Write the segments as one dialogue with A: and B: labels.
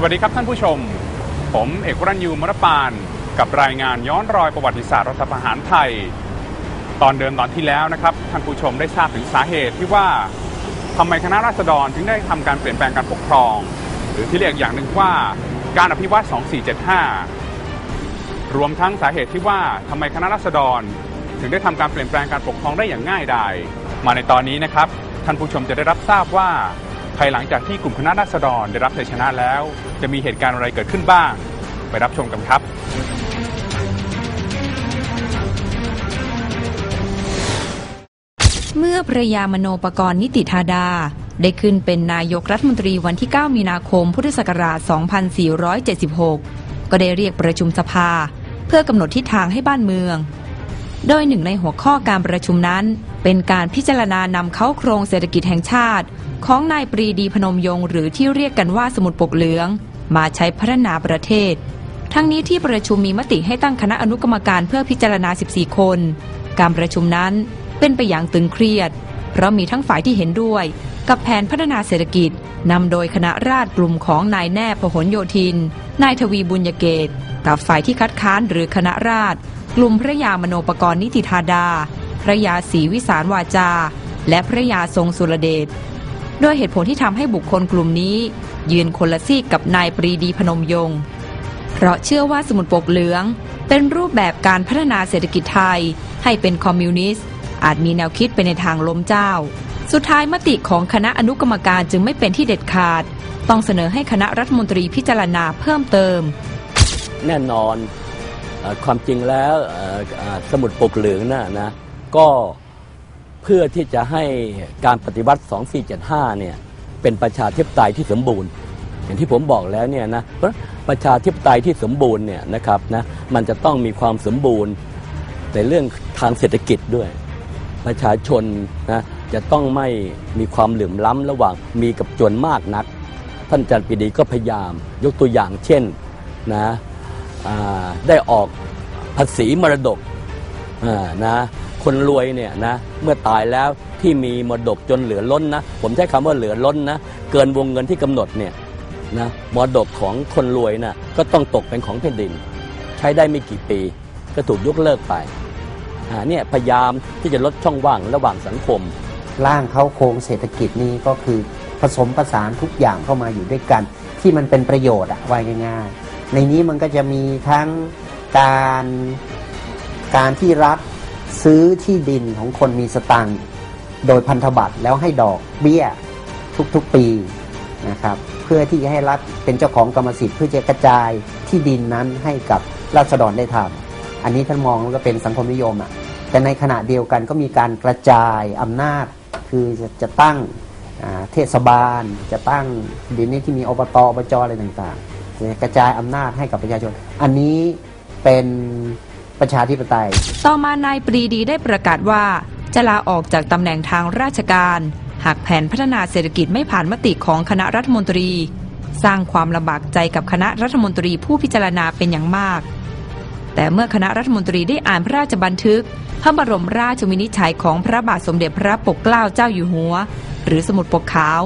A: สวัสดีครับท่านผู้ชม ผมเอกวรัญยูมรปาน กับรายงานย้อนรอยประวัติศาสตร์รัฐประหารไทย ตอนเดิมตอนที่แล้วนะครับ ท่านผู้ชมได้ทราบถึงสาเหตุที่ว่าทำไมคณะราษฎรถึงได้ทำการเปลี่ยนแปลงการปกครอง หรือที่เรียกอย่างหนึ่งว่าการอภิวัต2475 รวมทั้งสาเหตุที่ว่าทำไมคณะราษฎร ถึงได้ทำการเปลี่ยนแปลงการปกครองได้อย่างง่ายดายมาในตอนนี้นะครับ ท่านผู้ชมจะได้รับทราบว่า ภายหลังจากที่กลุ่มคณะราษฎรได้รับชัยชนะแล้ว จะมีเหตุการณ์อะไรเกิดขึ้นบ้าง ไปรับชมกันครับ
B: เมื่อพระยามโนปกรณ์นิติธาดา ได้ขึ้นเป็นนายกรัฐมนตรีวันที่ 9 มีนาคม พุทธศักราช 2476 ก็ได้เรียกประชุมสภา เพื่อกำหนดทิศทางให้บ้านเมือง โดยหนึ่งในหัวข้อการประชุมนั้น เป็นการพิจารณานำเข้าโครงเศรษฐกิจแห่งชาติ ของนายปรีดีพนมยงค์หรือที่เรียกกันว่าสมุดปกเหลือง มาใช้พัฒนาประเทศ ทั้งนี้ที่ประชุมมีมติให้ตั้งคณะอนุกรรมการเพื่อพิจารณา 14 คน การประชุมนั้นเป็นไปอย่างตึงเครียด เพราะมีทั้งฝ่ายที่เห็นด้วย กับแผนพัฒนาเศรษฐกิจนำโดยคณะราษฎรกลุ่มของนายแนบพหลโยธิน นายทวีบุญยเกต กับฝ่ายที่คัดค้านหรือคณะราษฎรกลุ่มพระยามโนปกรณ์นิติธาดา พระยาศรีวิสารวาจา และพระยาทรงสุรเดช โดยเหตุผลที่ทำให้บุคคลกลุ่มนี้ ยืนคนละซีกกับนายปรีดีพนมยงค์เพราะเชื่อว่าสมุดปกเหลือง เป็นรูปแบบการพัฒนาเศรษฐกิจไทย ให้เป็นคอมมิวนิสต์ อาจมีแนวคิดไปในทางล้มเจ้า สุดท้ายมติของคณะอนุกรรมการจึงไม่เป็นที่เด็ดขาด ต้องเสนอให้คณะรัฐมนตรีพิจารณาเพิ่มเติม
C: แน่นอนอความจริงแล้วสมุดปกเหลืองน่ะนะก็ พื่อที่จะให้การปฏิวัติ 2475 เนี่ยเป็นประชาธิปไตยที่สมบูรณ์ อย่างที่ผมบอกแล้วเนี่ยนะประชาธิปไตยที่สมบูรณ์เนี่ยนะครับนะมันจะต้องมีความสมบูรณ์ในเรื่องทางเศรษฐกิจด้วย ประชาชนนะจะต้องไม่มีความเหลื่อมล้ำระหว่างมีกับจนมากนัก ท่านอาจารย์ปรีดีก็พยายามยกตัวอย่างเช่นนะได้ออกภาษีมรดกนะ คนรวยเนี่ยนะเมื่อตายแล้วที่มีมรดกจนเหลือล้นนะผมใช้คำว่าเหลือล้นนะเกินวงเงินที่กำหนดเนี่ยนะมรดกของคนรวยนะก็ต้องตกเป็นของแผ่นดิน ใช้ได้ไม่กี่ปี ก็ถูกยกเลิกไปอ่าเนี่ยพยายามที่จะลดช่องว่างระหว่างสังคม
D: ร่างเขาโครงเศรษฐกิจนี้ก็คือผสมผสานทุกอย่างเข้ามาอยู่ด้วยกัน ที่มันเป็นประโยชน์อะว่าง่ายๆในนี้มันก็จะมีทั้งการการที่รัฐ ซื้อที่ดินของคนมีสตังค์โดยพันธบัตรแล้วให้ดอกเบี้ยทุกๆปีนะครับเพื่อที่จะให้รัฐเป็นเจ้าของกรรมสิทธิ์เพื่อจะกระจายที่ดินนั้นให้กับราษฎรได้ทำอันนี้ท่านมองก็เป็นสังคมนิยมอะแต่ในขณะเดียวกันก็มีการกระจายอำนาจคือจะจะตั้งเทศบาล จะตั้งดินนี้ที่มีอบตอบจอะไรต่างๆจะกระจายอำนาจให้กับประชาชน อันนี้เป็น ประชาธิปไตย
B: ต่อมานายปรีดีได้ประกาศว่า จะลาออกจากตำแหน่งทางราชการ หากแผนพัฒนาเศรษฐกิจไม่ผ่านมติของคณะรัฐมนตรี สร้างความลำบากใจกับคณะรัฐมนตรีผู้พิจารณาเป็นอย่างมาก แต่เมื่อคณะรัฐมนตรีได้อ่านพระราชบันทึก พระบรมราชวินิจฉัยของพระบาทสมเด็จพระปกเกล้าเจ้าอยู่หัว หรือสมุดปกขาว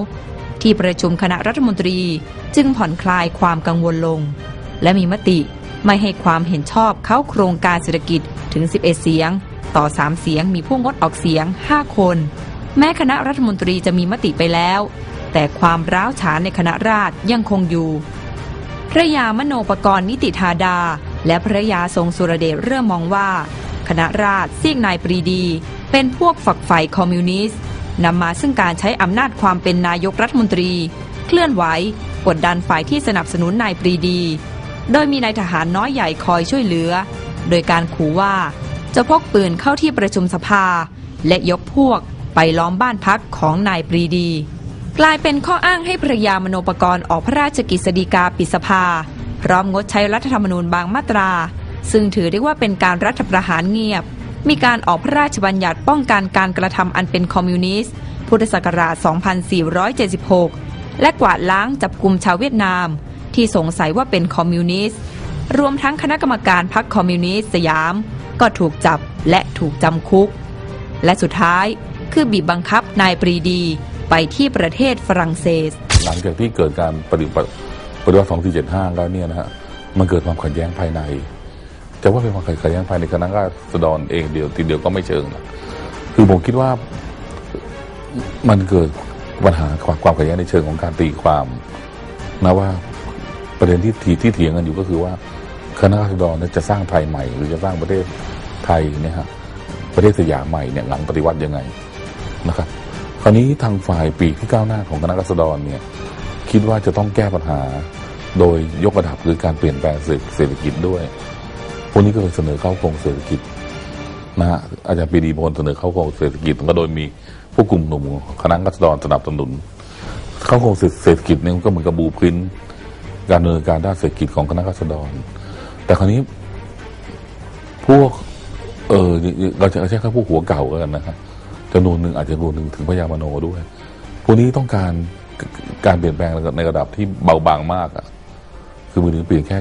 B: ที่ประชุมคณะรัฐมนตรีจึงผ่อนคลายความกังวลลง และมีมติ ไม่ให้ความเห็นชอบเข้าโครงการเศรษฐกิจถึง 11 เสียง ต่อ 3 เสียงมีผู้งดออกเสียง 5 คน แม้คณะรัฐมนตรีจะมีมติไปแล้ว แต่ความร้าวฉานในคณะราษฎรยังคงอยู่พระยามโนปกรณ์นิติธาดา และพระยาทรงสุรเดชเริ่มมองว่า คณะราษฎรซีกนายปรีดี เป็นพวกฝักใฝ่คอมมิวนิสต์นำมาซึ่งการใช้อำนาจความเป็นนายกรัฐมนตรี เคลื่อนไหวกดดันฝ่ายที่สนับสนุนนายปรีดี โดยมีนายทหารน้อยใหญ่คอยช่วยเหลือ โดยการขู่ว่าจะพกปืนเข้าที่ประชุมสภา และยกพวกไปล้อมบ้านพักของนายปรีดี กลายเป็นข้ออ้างให้พระยามโนปกรณ์ออกพระราชกิจสฎีกาปิดสภา พร้อมงดใช้รัฐธรรมนูญบางมาตรา ซึ่งถือได้ว่าเป็นการรัฐประหารเงียบ มีการออกพระราชบัญญัติป้องกันการกระทำอันเป็นคอมมิวนิสต์พุทธศักราช 2476 และกวาดล้างจับกลุ่มชาวเวียดนาม ที่สงสัยว่าเป็นคอมมิวนิสต์ รวมทั้งคณะกรรมการพรรคคอมมิวนิสต์สยาม ก็ถูกจับและถูกจำคุก และสุดท้ายคือบีบบังคับนายปรีดีไปที่ประเทศฝรั่งเศส
E: หลังจากที่เกิดการปฏิวัติปฏิวัติ2475 แล้วเนี่ยนะฮะมันเกิดความขัดแย้งภายในจะว่าเป็นความขัดแย้งภายในคณะราษฎรเองเดียวทีเดียวก็ไม่เชิงนะคือผมคิดว่ามันเกิดปัญหาความความขัดแย้งในเชิงของการตีความนะว่า ประเด็นที่ที่ที่เถียงกันอยู่ก็คือว่าคณะราษฎรจะสร้างไทยใหม่ หรือจะสร้างประเทศไทยเนี่ยฮะประเทศสยามใหม่เนี่ยหลังปฏิวัติยังไงนะครับ คราวนี้ทางฝ่ายปีกที่ก้าวหน้าของคณะรัษฎรเนี่ยคิดว่าจะต้องแก้ปัญหา โดยยกระดับหรือการเปลี่ยนแปลงเศรษฐกิจด้วยพวกนี้ก็เลยเสนอเข้าโครงเศรษฐกิจนะฮะอาจารย์ปีดีพลเสนอเข้าโครงเศรษฐกิจก็โดยมีผู้กลุ่มหนุ่มคณะรัษฎรสนับสนุน เข้าโครงเศรษฐกิจเนี่ยก็เหมือนกับบูพื้น การดำเนินการด้านเศรษฐกิจของคณะรัษฎร แต่คราวนี้พวก เออเราจะใช้คำพวกหัวเก่ากันนะครับจำนวนหนึ่งอาจจะรวมถึงถึงพญามโนด้วย พวกนี้ต้องการการเปลี่ยนแปลงในระดับที่เบาบางมากอะ คือมือถึงเปลี่ยนแค่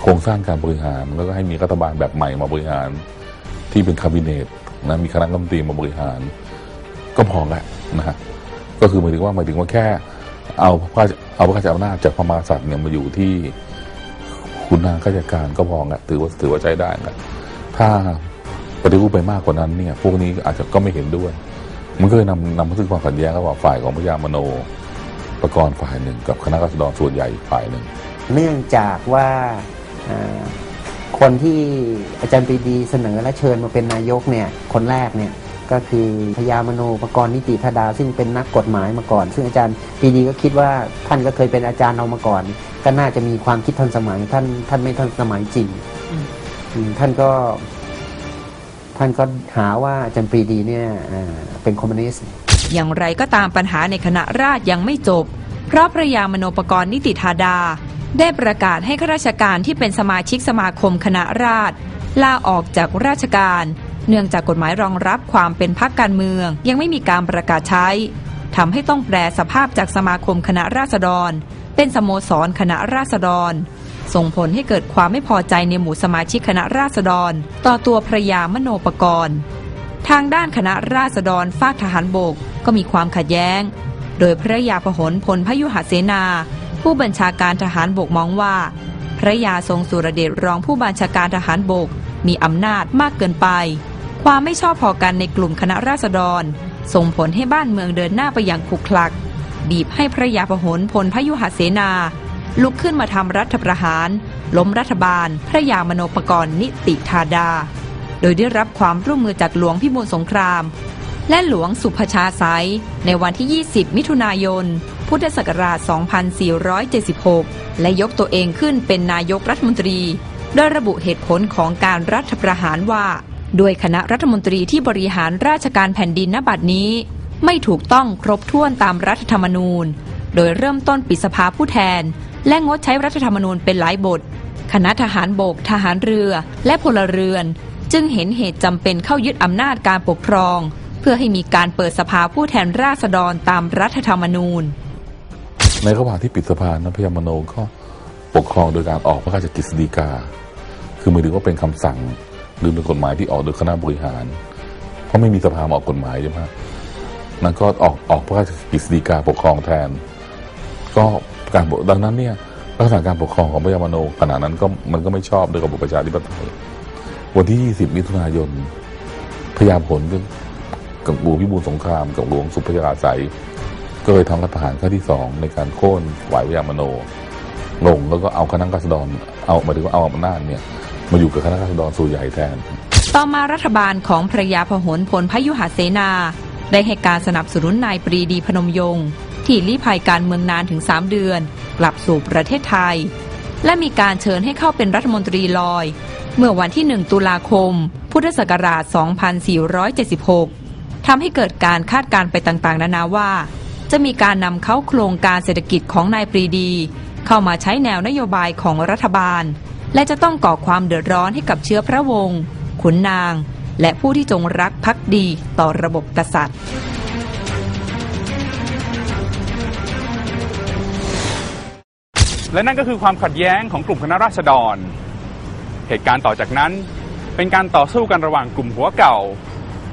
E: โครงสร้างการบริหาร แล้วก็ให้มีรัฐบาลแบบใหม่มาบริหาร ที่เป็นคาบิเนตนะมีคณะรัฐมนตรีมาบริหาร ก็พอแล้วนะฮะก็คือหมายถึงว่าหมายถึงว่าแค่ เอาพระเอาพระราชอำนาจจากพระมหากษัตริย์เนี่ยมาอยู่ที่คุณนางข้าราชการก็พอละถือว่าถือว่าใช้ได้นะถ้าปฏิรูปไปมากกว่านั้นเนี่ย พวกนี้อาจจะก็ไม่เห็นด้วย มันก็เลยนำนำมาซึ่งความขัดแย้งระหว่างฝ่ายของพระยามโนประกรณ์ฝ่ายหนึ่ง กับคณะรัษฎรส่วนใหญ่ฝ่ายหนึ่ง
D: เนื่องจากว่าอ่าคนที่อาจารย์ปรีดีเสนอและเชิญมาเป็นนายกเนี่ย คนแรกเนี่ย ก็คือพญามโนปกรณ์นิติธดา ซึ่งเป็นนักกฎหมายมาก่อน ซึ่งอาจารย์ปรีดีก็คิดว่าท่านก็เคยเป็นอาจารย์เรามาก่อน ก็น่าจะมีความคิดทันสมัยท่านท่านไม่ทันสมัยจริงท่านก็ ท่านก็หาว่าอาจารย์ปรีดีเนี่ยเป็นคอมมิวนิสต์
B: อย่างไรก็ตามปัญหาในคณะราษฎรยังไม่จบ เพราะพระยามโนปกรณ์นิติธาดา ได้ประกาศให้ข้าราชการที่เป็นสมาชิกสมาคมคณะราษฎรลาออกจากราชการเเนื่องจากกฎหมายรองรับความเป็นพรรคการเมือง ยังไม่มีการประกาศใช้ทำให้ต้องแปลสภาพจากสมาคมคณะราษฎร เป็นสโมสรคณะราษฎร ส่งผลให้เกิดความไม่พอใจในหมู่สมาชิกคณะราษฎร ต่อตัวพระยามโนปกรณ์ทางด้านคณะราษฎรฝากทหารบกก็มีความขัดแย้ง โดยพระยาพหลพลพยุหเสนา ผู้บัญชาการทหารบกมองว่า พระยาทรงสุรเดชรองผู้บัญชาการทหารบกมีอำนาจมากเกินไป ความไม่ชอบพอกันในกลุ่มคณะราษฎร ส่งผลให้บ้านเมืองเดินหน้าไปอย่างขลุกคลัก บีบให้พระยาพหลพลพยุหเสนา ลุกขึ้นมาทำรัฐประหาร ล้มรัฐบาล พระยามโนปกรณ์นิติธาดา โดยได้รับความร่วมมือจากหลวงพิบูลสงคราม และหลวงสุภชาไซในวันที่ 20 มิถุนายน พุทธศักราช 2476 และยกตัวเองขึ้นเป็นนายกรัฐมนตรีโดยระบุเหตุผลของการรัฐประหารว่า ด้วยคณะรัฐมนตรีที่บริหารราชการแผ่นดินณบัดนี้ ไม่ถูกต้องครบถ้วนตามรัฐธรรมนูญ โดยเริ่มต้นปิดสภาผู้แทน และงดใช้รัฐธรรมนูญเป็นหลายบท คณะทหารบก ทหารเรือ และพลเรือน จึงเห็นเหตุจำเป็นเข้ายึดอำนาจการปกครอง เพื่อให้มีการเปิดสภาผู้แทนราษฎรตามรัฐธรรมนูญ
E: ในระหว่างที่ปิดสภานะพญามโนก็ปกครองโดยการออกพระราชกฤษฎีกา คือหมายถึงว่าเป็นคำสั่ง หรือเป็นกฎหมายที่ออกโดยคณะบริหาร เพราะไม่มีสภามออกกฎหมายใช่ไหมนั่นก็ออกออกพระราชกฤษฎีกาปกครองแทน ก็การดังนั้นเนี่ยลักษณะการปกครองของพญามโนขณะนั้นก็มันก็ไม่ชอบด้วยระบบประชาธิปไตยวันที่ 20 มิถุนายนพญาผลกับหลวงพิบูลสงครามกับหลวงสุพยาสายก็เลยทำรัฐประหารครั้งที่สองในการโค่นฝ่ายพญามโน ลงแล้วก็เอาคณะรัษฎรเอาหมายถึงว่าเอาอำนาจเนี่ย มาอยู่กับคณะรัษฎรส่วนใหญ่แทน
B: ต่อมารัฐบาลของพระยาพหลพลพยุหเสนา ได้ให้การสนับสนุนนายปรีดีพนมยงค์ที่ลี้ภัยการเมืองนานถึง 3 เดือน กลับสู่ประเทศไทย และมีการเชิญให้เข้าเป็นรัฐมนตรีลอย เมื่อวันที่ 1 ตุลาคม พุทธศักราช 2476ทำให้เกิดการคาดการณ์ไปต่างๆ นานาว่า จะมีการนำเข้าโครงการเศรษฐกิจของนายปรีดี เข้ามาใช้แนวนโยบายของรัฐบาล และจะต้องก่อความเดือดร้อนให้กับเชื้อพระวงศ์ขุนนาง และผู้ที่จงรักภักดีต่อระบบกษัตริย์
A: และนั่นก็คือความขัดแย้งของกลุ่มคณะราษฎร เหตุการณ์ต่อจากนั้นเป็นการต่อสู้กันระหว่างกลุ่มหัวเก่า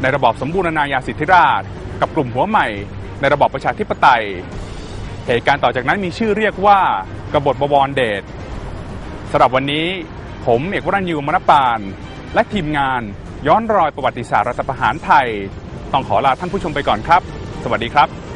A: ในระบอบสมบูรณาญาสิทธิราช กับกลุ่มหัวใหม่ ในระบอบประชาธิปไตย เหตุการณ์ต่อจากนั้นมีชื่อเรียกว่ากบฏบวรเดช สำหรับวันนี้ผมเอกวรัญยูมณปาน และทีมงานย้อนรอยประวัติศาสตร์รัฐประหารไทย ต้องขอลาท่านผู้ชมไปก่อนครับ สวัสดีครับ